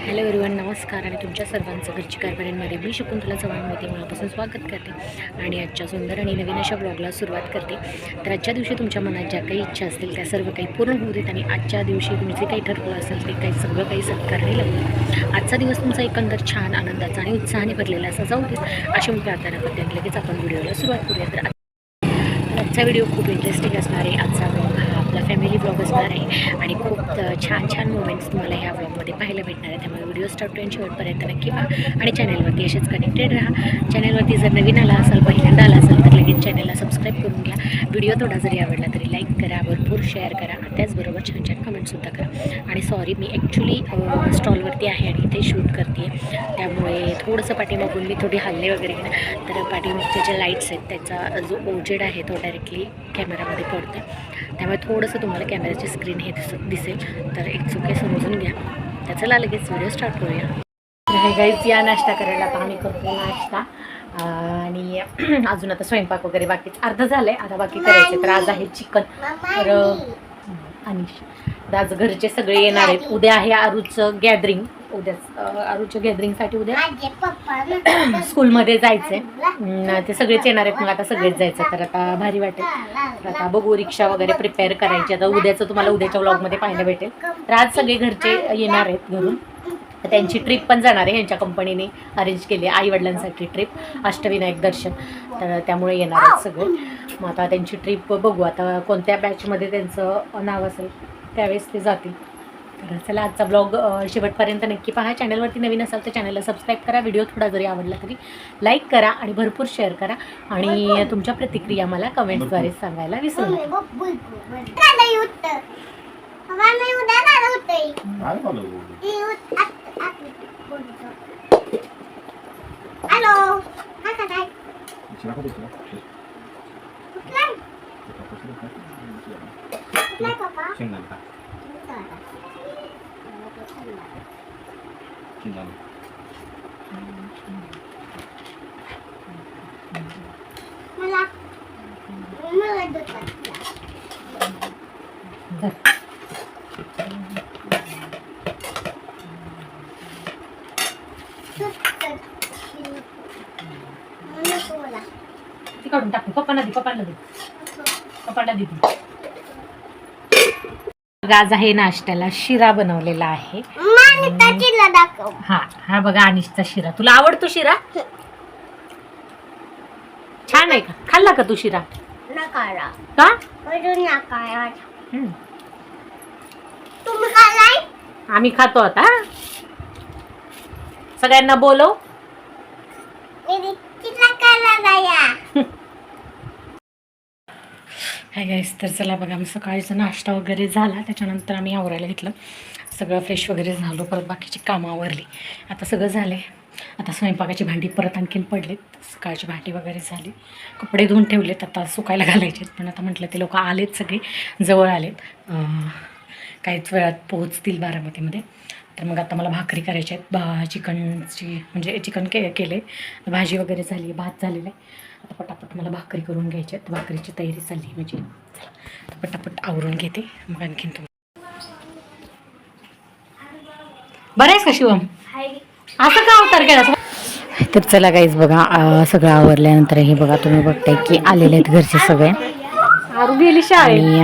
Hello everyone नमस्कार आणि तुमच्या सर्वांचं घरची कारभाऱ्यांमध्ये मी शकुंतला चव्हाण मोठी मनापासून स्वागत करते आणि आजच्या सुंदर आणि नवीन अशा ब्लॉगला सुरुवात करते. तर आजच्या दिवशी तुमच्या मनात ज्या काही इच्छा असतील त्या सर्व काही पूर्ण होऊ देत आणि आजच्या दिवशी तुम्ही जे काही ठरवलं असेल ते काही सगळं काही सत्कारणी लागलं. आजचा दिवस तुमचा एकंदर छान आनंदाचा आणि उत्साहाने भरलेला असा जाऊ दे अशी मी प्रार्थना करते लगेच आपण व्हिडिओला सुरुवात करूया. तर आजचा व्हिडिओ खूप इंटरेस्टिंग असणार आहे. आजचा ब्लॉग असणार आहे आणि खूप छान छान मोमेंट्स तुम्हाला ह्या ब्लॉगमध्ये पाहायला भेटणार आहे त्यामुळे व्हिडिओ स्टार्ट टू शेवटपर्यंत नक्की पहा. आणि चॅनलवरती असेच कनेक्टेड राहा. चॅनलवरती जर नवीन आला असाल पहिल्यांदा आला असेल तर लगेच चॅनलला सबस्क्राईब करून घ्या. व्हिडिओ थोडा जरी आवडला तरी लाईक करा भरपूर शेअर करा. त्याचबरोबर छान छान कमेंटसुद्धा करा. आणि सॉरी मी ॲक्च्युली स्टॉलवरती आहे आणि इथे शूट करते त्यामुळे थोडंसं पाठीमागून मी थोडी हल्ले वगैरे घेणार. तर पाठीमागचे जे लाईट्स आहेत त्याचा जो ओजेड आहे तो डायरेक्टली कॅमेरामध्ये पडतो त्यामुळे थोडंसं तुम्हाला कॅमेऱ्याची स्क्रीन हे दिस दिसेल. तर एक चुके समजून घ्या. त्याचं लगेच व्हिडिओ स्टार्ट करूया. तर गाईज या नाश्ता करायला आता आम्ही करतो नाश्ता. आणि अजून आता स्वयंपाक वगैरे बाकीच. अर्धा झालं आहे आता बाकी करायचं तर आज आहे चिकन. तर आणि आज घरचे सगळे येणार आहेत. उद्या आहे आरूचं गॅदरिंग उद्या आरूच्या गॅदरिंगसाठी उद्या स्कूलमध्ये जायचं आहे ते सगळेच येणार आहेत. मग आता सगळेच जायचं तर आता भारी वाटेल. तर आता बघू रिक्षा वगैरे प्रिपेअर करायची. आता उद्याचं तुम्हाला उद्याच्या व्लॉगमध्ये पाहायला भेटेल. तर आज सगळे घरचे येणार आहेत घरून. तर त्यांची ट्रिप पण जाणार आहे. यांच्या कंपनीने अरेंज केली आहे. आईवडिलांसाठी ट्रिप अष्टविनायक दर्शन. तर त्यामुळे येणार आहेत सगळे. मग आता त्यांची ट्रिप बघू. आता कोणत्या बॅचमध्ये त्यांचं नाव असेल? त्यावेळेस ते जातील. तर चला आजचा ब्लॉग शेवटपर्यंत नक्की पहा. चॅनलवरती नवीन असाल तर चॅनलला सबस्क्राईब करा. व्हिडिओ थोडा जरी आवडला तरी लाईक करा आणि भरपूर शेअर करा. आणि तुमच्या प्रतिक्रिया मला कमेंट्सद्वारे सांगायला विसरू नका. काय झालं हॅलो काय करताय विचारा का दुसरा? कुठलाय कुठलाय पप्पा शेंगदाणे खा. शेंगदाणे. मला मला दुखत ती काढून टाकू पप्पांना दे ती. आज आहे नाश्त्याला शिरा बनवलेला आहे. दाखव. हा हा बघा अनिशचा शिरा. तुला आवडतो शिरा? छान आहे का? खाल्ला का तू शिरा? का? हम्म. आम्ही खातो आता. सगळ्यांना बोलव मी कितला खाल्ला जाया हाय गाईस तर चला बघा आम्ही सकाळीचा नाश्ता वगैरे झाला. त्याच्यानंतर आम्ही आवरायला घेतलं. सगळं फ्रेश वगैरे झालो. परत बाकीची कामं आवरली. आता सगळं झालं आहे आता स्वयंपाकाची भांडी परत आणखीन पडलीत. सकाळची भांडी वगैरे झाली. कपडे धुवून ठेवलेत. आता सुकायला घालायचे पण आता म्हटलं ते लोक आलेत सगळे. जवळ आलेत. काहीच वेळात पोहोचतील बारामतीमध्ये. तर मग आता मला भाकरी करायची आहेत. बा चिकनची म्हणजे चिकन के केले भाजी वगैरे झाली भात झालेला आहे. आता पटापट मला भाकरी करून घ्यायची आहेत. भाकरीची तयारी चालली आहे म्हणजे चला पटापट आवरून घेते. मग आणखीन तुम्ही. बरं आहेस का शिवम? असं का अवतार केला तर चला काहीच बघा सगळं आवरल्यानंतर हे बघा तुम्ही बघताय की आलेले आहेत घरचे सगळे. आणि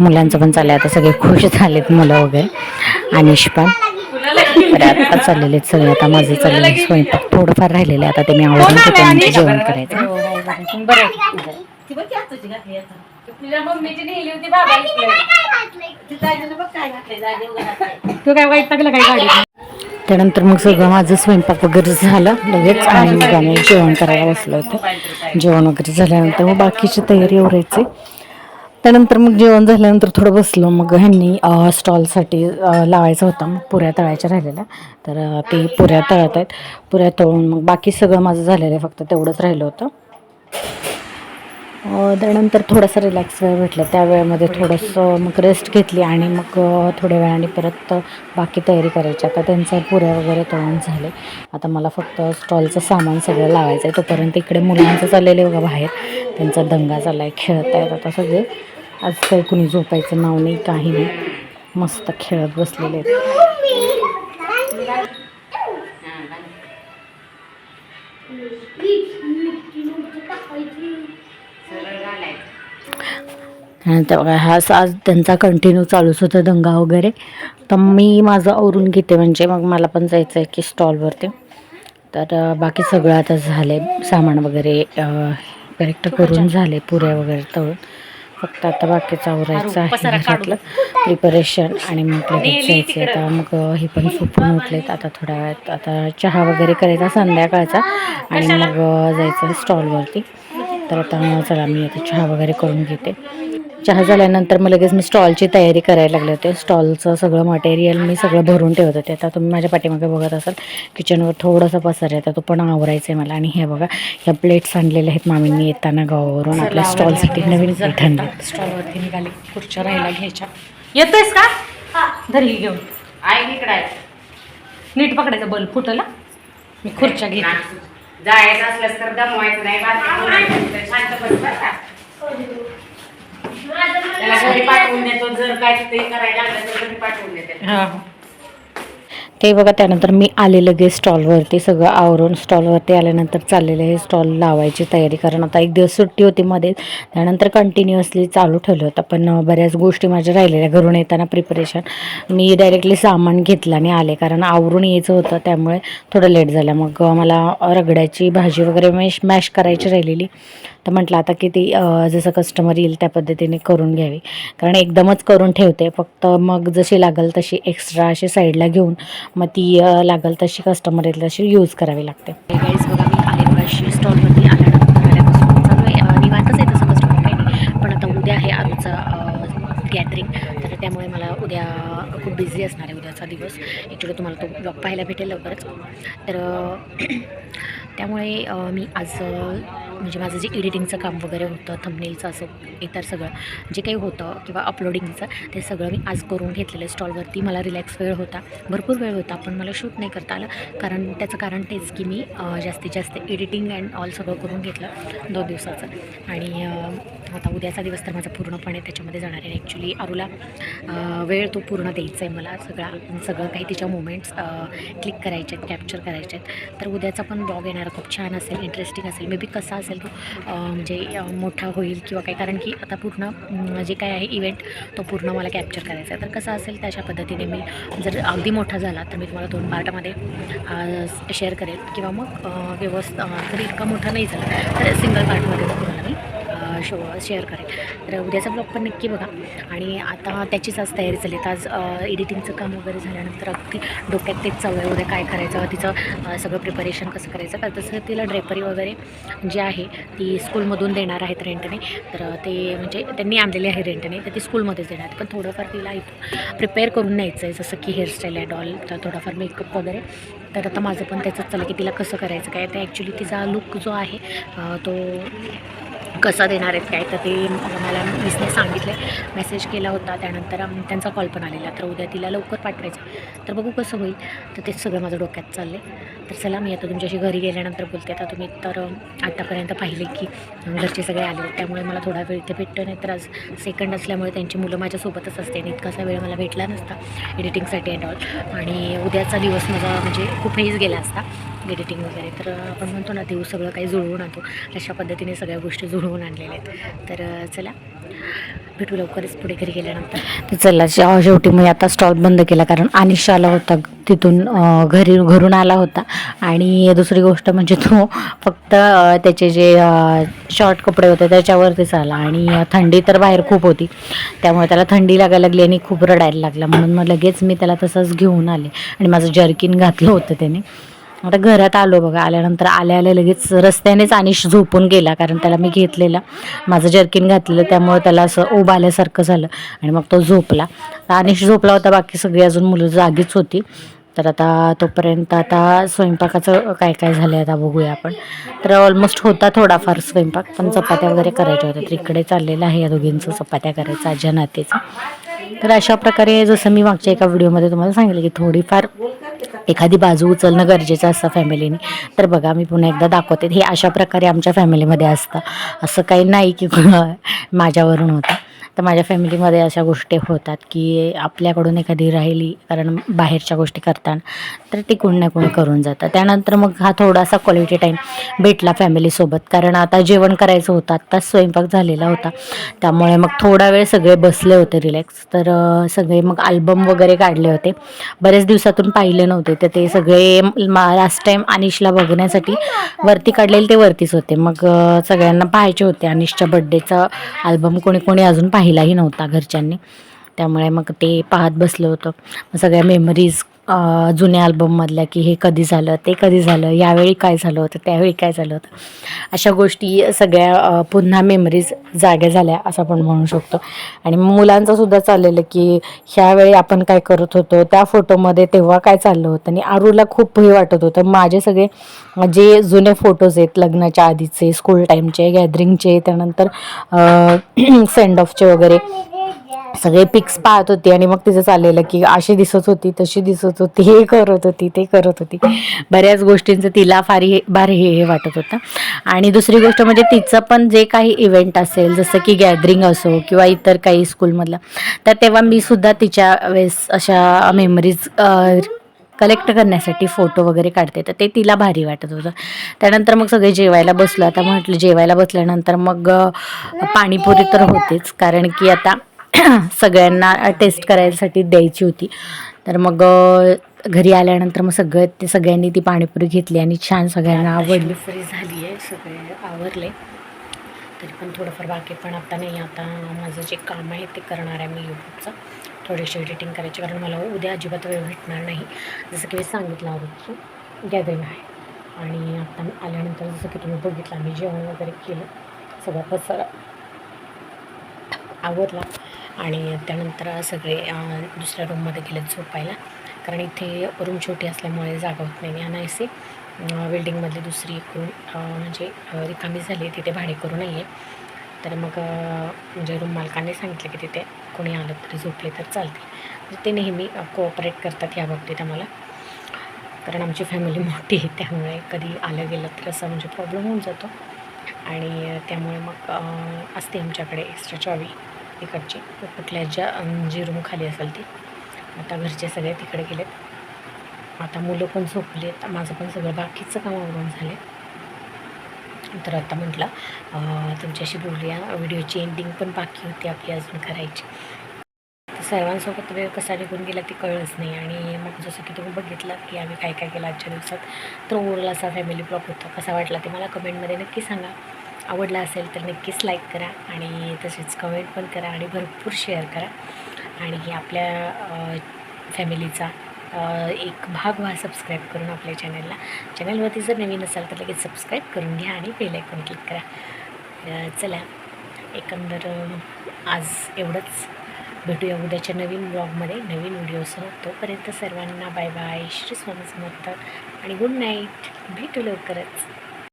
मुलांचं पण चाललंय. आता सगळे खुश झालेत मुलं वगैरे. अनिश पण आता चाललेले आहेत सगळे. आता माझं चाललेलं स्वयंपाक. थोडंफार राहिलेलं आहे आता ते मी आवडून घेते म्हणजे जेवण करायचं? तू काय वाईट टाकलं काय गाडी? त्यानंतर मग सगळं माझं स्वयंपाक वगैरे झालं लगेच आणि मग आम्ही जेवण करायला बसलो होतो. जेवण वगैरे झाल्यानंतर मग बाकीची तयारी उरायची त्यानंतर मग जेवण झाल्यानंतर थोडं बसलो. मग ह्यांनी स्टॉलसाठी लावायचं होतं मग पुऱ्या तळायच्या राहिलेल्या. तर ते पुऱ्या तळत आहेत. पुऱ्या तळून मग बाकी सगळं माझं झालेलं आहे. फक्त तेवढंच राहिलं होतं. त्यानंतर थोडासा रिलॅक्स वेळ भेटला. त्या वेळेमध्ये थोडंसं मग रेस्ट घेतली आणि मग थोड्या वेळाने परत बाकी तयारी करायची. आता त्यांचं पुऱ्या वगैरे तळून झाले. आता मला फक्त स्टॉलचं सामान सगळं लावायचं आहे. तोपर्यंत इकडे मुलांचं चाललेलं आहे बघा बाहेर. त्यांचा दंगा चालला आहे खेळत आहेत आता सगळे. आज काही कुणी झोपायचं नाव नाही काही नाही. मस्त खेळत बसलेले आहेत. बघा हा आज त्यांचा कंटिन्यू चालूच होता दंगा वगैरे. तर मी माझं आवरून घेते म्हणजे मग मला पण जायचं आहे की स्टॉलवरती तर बाकी सगळं आता झालं आहे सामान वगैरे करेक्ट करून झाले पुऱ्या वगैरे तळून. फक्त आता बाकीचं आवरायचं आहे घरातलं प्रिपरेशन आणि मग लगेच जायचं आता मग हे पण झोपून उठलेत. आता थोड्या वेळात आता चहा वगैरे करायचा संध्याकाळचा. आणि मग जायचं स्टॉलवरती तर आता चला मी आता चहा वगैरे करून घेते. चहा झाल्यानंतर मग लगेच मी स्टॉलची तयारी करायला लागले होते. स्टॉलचं सगळं मटेरियल मी सगळं भरून ठेवत होते. आता तुम्ही माझ्या पाठीमागे बघत असाल किचनवर थोडासा पसार आहे. तर तो पण आवरायचा आहे मला. आणि हे बघा ह्या प्लेट्स आणलेल्या आहेत मामींनी येताना गावावरून आपल्या स्टॉलसाठी नवीन प्लेट आणल्या स्टॉलवरती निघाले. खुर्च्या राहायला घ्यायच्या. येतोयस का? धरी घेऊन. आहे इकडे. नीट पकडायचं बल्ब फुटला. मी खुर्च्या घेते. जायचं असलंच तर दमवायचं नाही. शांत बस त्याला घरी पाठवून देतो जर काय ते करायला लागलं तर घरी पाठवून देते. हां. ते बघा त्यानंतर मी आले लगेच स्टॉलवरती सगळं आवरून स्टॉलवरती आल्यानंतर चाललेलं हे स्टॉल लावायची तयारी कारण आता एक दिवस सुट्टी होती मध्ये त्यानंतर कंटिन्युअसली चालू ठेवलं होतं पण बऱ्याच गोष्टी माझ्या राहिलेल्या घरून येताना प्रिपरेशन मी डायरेक्टली सामान घेतलं आणि आले कारण आवरून यायचं होतं त्यामुळे थोडं लेट झालं. मग मला रगड्याची भाजी वगैरे मॅश मॅश करायची राहिलेली. तर म्हटलं आता की ती जसं कस्टमर येईल त्या पद्धतीने करून घ्यावी. कारण एकदमच करून ठेवते. फक्त मग जशी लागेल तशी एक्स्ट्रा अशी साईडला घेऊन मग ती लागेल तशी कस्टमर येईल तशी यूज करावी लागते. गाईज बघा मी आले मगाशी स्टॉलवरती आल्यापासून चालू आहे. निवांतच आहे तसं कस्टमर काही नाही. पण आता उद्या आहे आजचा गॅदरिंग तर त्यामुळे मला उद्या खूप बिझी असणार आहे उद्याचा दिवस. ॲक्च्युली तुम्हाला तो ब्लॉग पाहायला भेटेल लवकरच. तर त्यामुळे मी आज म्हणजे माझं जे एडिटिंगचं काम वगैरे होतं थंबनेलचं असं इतर सगळं जे काही होतं किंवा अपलोडिंगचं ते सगळं मी आज करून घेतलेलं स्टॉलवरती मला रिलॅक्स वेळ होता. भरपूर वेळ होता पण मला शूट नाही करता आलं. कारण त्याचं कारण तेच की मी जास्तीत जास्त एडिटिंग अँड ऑल सगळं करून घेतलं दोन दिवसाचं. आणि आता उद्याचा दिवस तर माझा पूर्णपणे त्याच्यामध्ये जाणार आहे. ॲक्च्युली आरूला वेळ तो पूर्ण द्यायचा आहे मला. सगळा सगळं काही तिच्या मुमेंट्स क्लिक करायचे आहेत कॅप्चर करायचे आहेत. तर उद्याचा पण ब्लॉग येणार. खूप छान असेल इंटरेस्टिंग असेल. मे बी कसा असेल तो म्हणजे मोठा होईल किंवा काय. कारण की आता पूर्ण जे काय आहे इव्हेंट तो पूर्ण मला कॅप्चर करायचा आहे. तर कसा असेल त्याच्या पद्धतीने मी जर अगदी मोठा झाला तर मी तुम्हाला दोन पार्टामध्ये शेअर करेल. किंवा मग व्यवस्था व्यवस्थित जर इतका मोठा नाही झाला तर सिंगल पार्टमध्ये तुम्हाला मी शो शेअर करेल तर उद्याचा ब्लॉग पण नक्की बघा. आणि आता त्याचीच आज तयारी झाली आज uh, एडिटिंगचं काम वगैरे झाल्यानंतर अगदी डोक्यात तेच चालू आहे. उद्या काय करायचं? तिचं uh, सगळं प्रिपरेशन कसं करायचं? तर तसं तिला ड्रेपरी वगैरे जी आहे ती स्कूलमधून देणार आहेत रेंटने तर uh, ते म्हणजे त्यांनी आणलेली आहे रेंटने तर ती स्कूलमध्येच देणार. पण थोडंफार तिला प्रिपेअर करून न्यायचं आहे. जसं की हेअरस्टाईल आहे डॉल तर थोडाफार मेकअप वगैरे. तर आता माझं पण त्याचंच चाललं की तिला कसं करायचं? काय? तर ॲक्च्युली तिचा लुक जो आहे तो कसा देणार आहेत काय तर ते मला मिसने सांगितले. मेसेज केला होता त्यानंतर त्यांचा कॉल पण आलेला. तर उद्या तिला लवकर पाठवायचं. तर बघू कसं होईल. तर तेच सगळं माझं डोक्यात चाललं आहे तर चला मी आता तुमच्याशी घरी गेल्यानंतर बोलते. आता तुम्ही तर आत्तापर्यंत पाहिले की घरचे सगळे आले त्यामुळे मला थोडा वेळ इथे भेटतो नाही तर आज सेकंड असल्यामुळे त्यांची मुलं माझ्यासोबतच असते. आणि इतकासा वेळ मला भेटला नसता एडिटिंगसाठी अँड ऑल आणि उद्याचा दिवस माझा म्हणजे खूप हेच गेला असता. एडिटिंग वगैरे. तर आपण म्हणतो ना देऊ सगळं काही जुळवून आणतो. अशा पद्धतीने सगळ्या गोष्टी जुळवून आणलेल्या आहेत. तर चला. भेटू लवकरच पुढे घरी गेल्यानंतर. तर चला शेवटी मी आता स्टॉल बंद केला कारण अनिश आला होता तिथून घरी घरून आला होता. आणि दुसरी गोष्ट म्हणजे तो फक्त त्याचे जे शॉर्ट कपडे होते त्याच्यावरतीच आला. आणि थंडी तर बाहेर खूप होती. त्यामुळे त्याला थंडी लागायला लागली आणि खूप रडायला लागला. म्हणून मग लगेच मी त्याला तसंच घेऊन आले. आणि माझं जर्किन घातलं होतं त्याने. आता घरात आलो बघा आल्यानंतर आल्या आल्या लगेच रस्त्यानेच अनिश झोपून गेला कारण त्याला मी घेतलेला माझं जर्किन घातलेलं त्यामुळे त्याला असं ओब आल्यासारखं झालं आणि मग तो झोपला. अनिश झोपला होता बाकी सगळी अजून मुलं जागीच होती. तर आता तोपर्यंत आता स्वयंपाकाचं काय काय झालं आहे आता बघूया आपण. तर ऑलमोस्ट होता थोडाफार स्वयंपाक पण चपात्या वगैरे करायच्या होत्या. तर इकडे चाललेलं आहे या दोघींचं चपात्या करायचं आज्या नातेचं. तर अशा प्रकारे जसं मी मागच्या एका व्हिडिओमध्ये तुम्हाला सांगितलं की थोडीफार एखादी बाजू उचलणं गरजेचं असतं फॅमिलीने तर बघा मी पुन्हा एकदा दाखवते. हे अशा प्रकारे आमच्या फॅमिलीमध्ये असतं. असं काही नाही की माझ्यावरून होतं. तर माझ्या फॅमिलीमध्ये अशा गोष्टी होतात की आपल्याकडून एखादी राहिली कारण बाहेरच्या गोष्टी करताना तर ती कोण ना कोणी करून जातं. त्यानंतर मग हा थोडासा क्वालिटी टाईम भेटला फॅमिलीसोबत कारण आता जेवण करायचं होतं आत्ताच स्वयंपाक झालेला होता. त्यामुळे मग थोडा वेळ सगळे बसले होते रिलॅक्स तर सगळे मग अल्बम वगैरे काढले होते. बरेच दिवसातून पाहिले नव्हते तर ते सगळे लास्ट टाईम अनिशला बघण्यासाठी वरती काढलेले ते वरतीच होते. मग सगळ्यांना पाहायचे होते अनिशच्या बड्डेचा अल्बम कोणी कोणी अजून पाहिजे पाहिलाही नव्हता घरच्यांनी. त्यामुळे मग ते पाहत बसलं होतं. मग सगळ्या मेमरीज जुन्या अल्बममधल्या की हे कधी झालं ते कधी झालं यावेळी काय झालं होतं त्यावेळी काय झालं होतं. अशा गोष्टी सगळ्या पुन्हा मेमरीज जाग्या झाल्या असं आपण म्हणू शकतो. आणि मुलांचं सुद्धा चाललेलं की ह्यावेळी आपण काय करत होतो त्या फोटोमध्ये तेव्हा काय चाललं होतं आणि आरूला खूप हे वाटत होतं. माझे सगळे जे जुने फोटोज आहेत लग्नाच्या आधीचे स्कूल टाईमचे गॅदरिंगचे त्यानंतर सेंड ऑफचे वगैरे सगळे पिक्स पाहत होती आणि मग तिचं चाललेलं की अशी दिसत होती तशी दिसत होती हे करत होती ते करत होती. बऱ्याच गोष्टींचं तिला फार हे भार हे हे वाटत होतं. आणि दुसरी गोष्ट म्हणजे तिचं पण जे काही इव्हेंट असेल जसं की गॅदरिंग असो किंवा इतर काही स्कूलमधलं तर तेव्हा मी सुद्धा तिच्या वेळेस अशा मेमरीज कलेक्ट करण्यासाठी फोटो वगैरे काढते. तर ते तिला भारी वाटत होतं. त्यानंतर मग सगळे जेवायला बसलो. आता म्हटलं जेवायला बसल्यानंतर मग पाणीपुरी तर होतेच. कारण की आता सगळ्यांना टेस्ट करायसाठी द्यायची होती. तर मग घरी आल्यानंतर मग सगळं ते सगळ्यांनी ती पाणीपुरी घेतली आणि छान सगळ्यांना आवडली. फ्री झाली आहे सगळे आवरले. तरी पण थोडंफार बाकी पण आता नाही आता माझं जे काम आहे ते करणार आहे मी यूट्यूबचं. थोडीशी एडिटिंग करायची कारण मला उद्या अजिबात वेळ भेटणार नाही. जसं की मी सांगितलं होतं गॅदरिंग आहे. आणि आता आल्यानंतर जसं की तुम्ही बघितलं आम्ही जेवण वगैरे केलं. सगळं पसारा आवरला. आणि त्यानंतर सगळे दुसऱ्या रूममध्ये गेले झोपायला. कारण इथे रूम छोटी असल्यामुळे जागा होत नाही. आणि असे बिल्डिंगमधली दुसरी एक रूम म्हणजे रिकामी झाली आहे. तिथे भाडे करू नाही आहे तर मग म्हणजे रूम मालकाने सांगितलं की तिथे कोणी आलं तरी झोपले तर चालते म्हणजे ते नेहमी कोऑपरेट करतात या बाबतीत आम्हाला. कारण आमची फॅमिली मोठी आहे. त्यामुळे कधी आलं गेलं तर असं म्हणजे प्रॉब्लेम होऊन जातो. आणि त्यामुळे मग असते आमच्याकडे एक्स्ट्रा चावी. तिकडची. कुठल्या ज्या जी रूम खाली असेल ती. आता घरचे सगळे तिकडे गेलेत. आता मुलं पण झोपलेत. माझं पण सगळं बाकीचं काम आवरून झाले तर आता म्हटलं तुमच्याशी बोलूया. व्हिडिओची एंडिंग पण बाकी होती आपली अजून करायची. तर सर्वांसोबत वेळ कसा निघून गेला ते कळलंच नाही. आणि मग जसं की तुम्ही बघितलं की आम्ही काय काय केलं आजच्या दिवसात. तर ओरला असा फॅमिली ब्लॉग होता. कसा वाटला ते मला कमेंटमध्ये नक्की सांगा. आवडला असेल तर नक्कीच लाईक करा आणि तसेच कमेंट पण करा आणि भरपूर शेअर करा. आणि आपल्या फॅमिलीचा एक भाग व्हा सबस्क्राईब करून आपल्या चॅनलला चॅनलवरती जर नवीन असाल तर लगेच सबस्क्राईब करून घ्या आणि बेलायकॉन क्लिक करा. चला एकंदर आज एवढंच. भेटूया उद्याच्या नवीन ब्लॉगमध्ये नवीन व्हिडिओसह तोपर्यंत सर्वांना बाय बाय श्री स्वामी समर्थ. आणि गुड नाईट भेटू लवकरच.